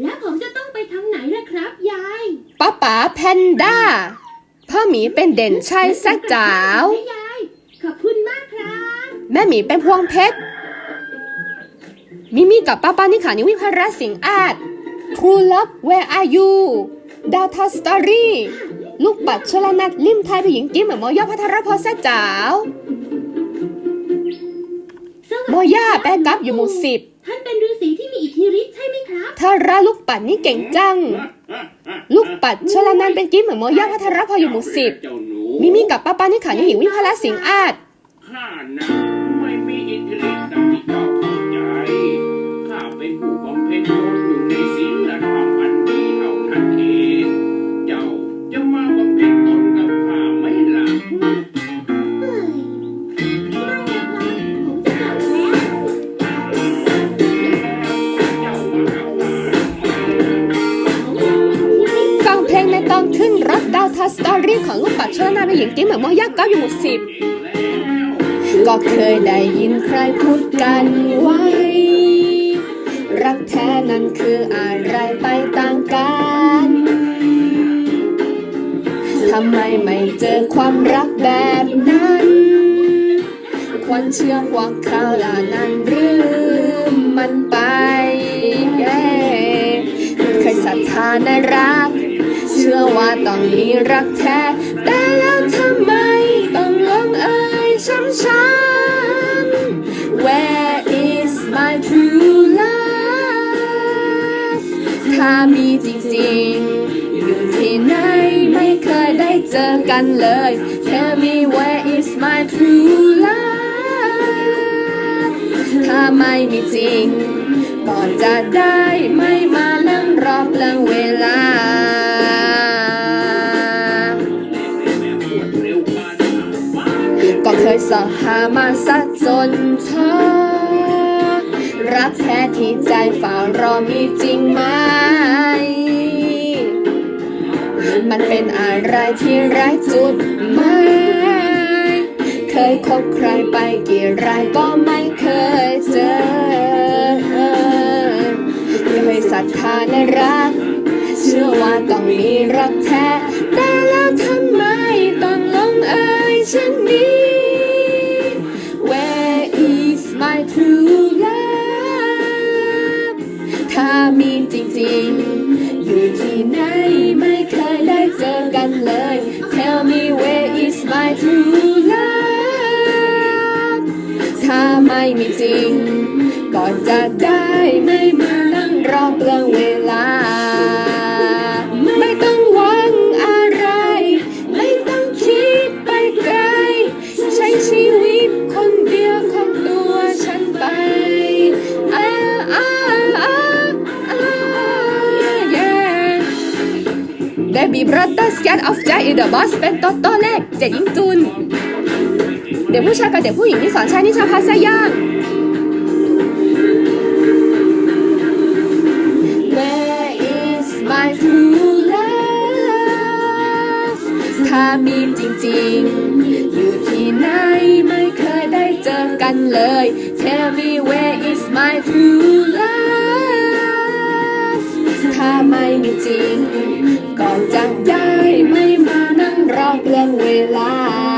แล้วผมจะต้องไปทางไหนล่ะครับ ยายป้าป๋าแพนด้า พ่อหมีเป็นเด่นชัยแซกจ๋าวนะยาย ขอบคุณมากครับ แม่หมีเป็นพวงเพชร มิมี่กับป้าป้านิขานิวิภาระสิงห์อาจครูลับ where are you ดาวทาสตอรี่ ลูกปัดชลนัทลิมไทยผู้หญิงกิ้มเหมือนมอย่าพัทรพรแซกจ๋าว สวัสโมดีย่าแปกับอยู่หมู่สิบ ทาระลูกปัดนี่เก่งจัง ลูกปัดชลนันเป็นกิ้มเหมือนมอย่าพัทรพรอยู่หมู่สิบมิมี่กับป้าป้านี่ขานี่หิววิภาละสิงอาจข้านะไม่มีอิทธิฤทธิ์ดังที่เจ้าเข้าใจข้าเป็นผู้บำเพ็ญตนอยู่ในศีล รถดาวทาสตอรี่ของลูกปัดชลนันเป็นหญิงกิ้มเหมือนมอย่าเก้าอยู่หมู่สิบก็เคยได้ยินใครพูดกันไว้ รักแท้นั้นคืออะไรไปต่างกันทำไมไม่เจอความรักแบบนั้น ควรเชื่อพวกเขาวลานั้นหรือมันไปเย้เคยศรัทธาในรัก เชื่อว่าต้องมีรักแท้ แต่แล้วทำไมต้องลงเอยช้ำช้ำ Where is my true love ถ้ามีจริงๆ อยู่ที่ไหนไม่เคยได้เจอกันเลย Tell me where is my true love ถ้าไม่มีจริงก็จะได้ไม่ สหามาสักจนเธอ รักแท้ที่ใจฝ่ารอมีจริงไหม มันเป็นอะไรที่ไร้จุดหมายเคยคบใครไปกี่รายก็ไม่เคยเจอเคยศรัทธาในรัก เชื่อว่าต้องมีรักแท้ แต่แล้วทำไมต้องลงเอยเช่นนี้ true love ถ้ามีจริงๆ อยู่ที่ไหนไม่เคยได้เจอกันเลย Tell me where is my true love ถ้าไม่มีจริงก็จะได้ Baby brother scared of Jack in the boss เป็นโตโต้เล็กเจ็ดยิงจุน เด็กผู้ชายกับเด็กผู้หญิงที่สอนชายนิชาพาสยางถ้ามีจริงๆ อยู่ที่ไหนไม่เคยได้เจอกันเลย Tell me where is my true love ถ้าไม่มีจริง ก็จะได้ไม่มานั่งรอเปลืองเวลา